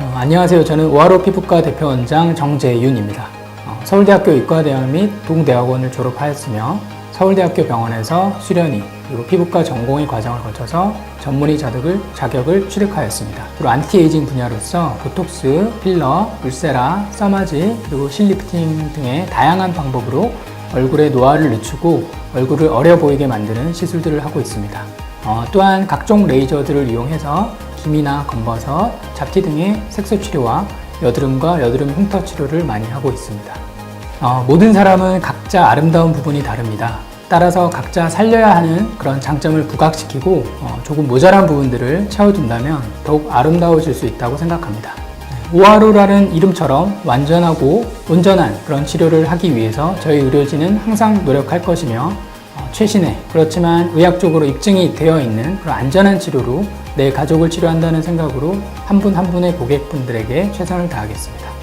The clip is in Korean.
안녕하세요. 저는 오하로 피부과 대표원장 정재윤입니다. 어, 서울대학교 의과대학 및 동대학원을 졸업하였으며 서울대학교 병원에서 수련의 그리고 피부과 전공의 과정을 거쳐서 전문의 자격을, 자격을 취득하였습니다. 그리고 안티에이징 분야로서 보톡스, 필러, 울세라, 써마지 그리고 실리프팅 등의 다양한 방법으로 얼굴의 노화를 늦추고 얼굴을 어려 보이게 만드는 시술들을 하고 있습니다. 어, 또한 각종 레이저들을 이용해서 기미나 검버섯, 잡티 등의 색소 치료와 여드름과 여드름 흉터 치료를 많이 하고 있습니다. 어, 모든 사람은 각자 아름다운 부분이 다릅니다. 따라서 각자 살려야 하는 그런 장점을 부각시키고 어, 조금 모자란 부분들을 채워준다면 더욱 아름다워질 수 있다고 생각합니다. 오하로라는 이름처럼 완전하고 온전한 그런 치료를 하기 위해서 저희 의료진은 항상 노력할 것이며 어, 최신의 그렇지만 의학적으로 입증이 되어 있는 그런 안전한 치료로 내 가족을 치료한다는 생각으로 한 분한 분의 고객분들에게 최선을 다하겠습니다.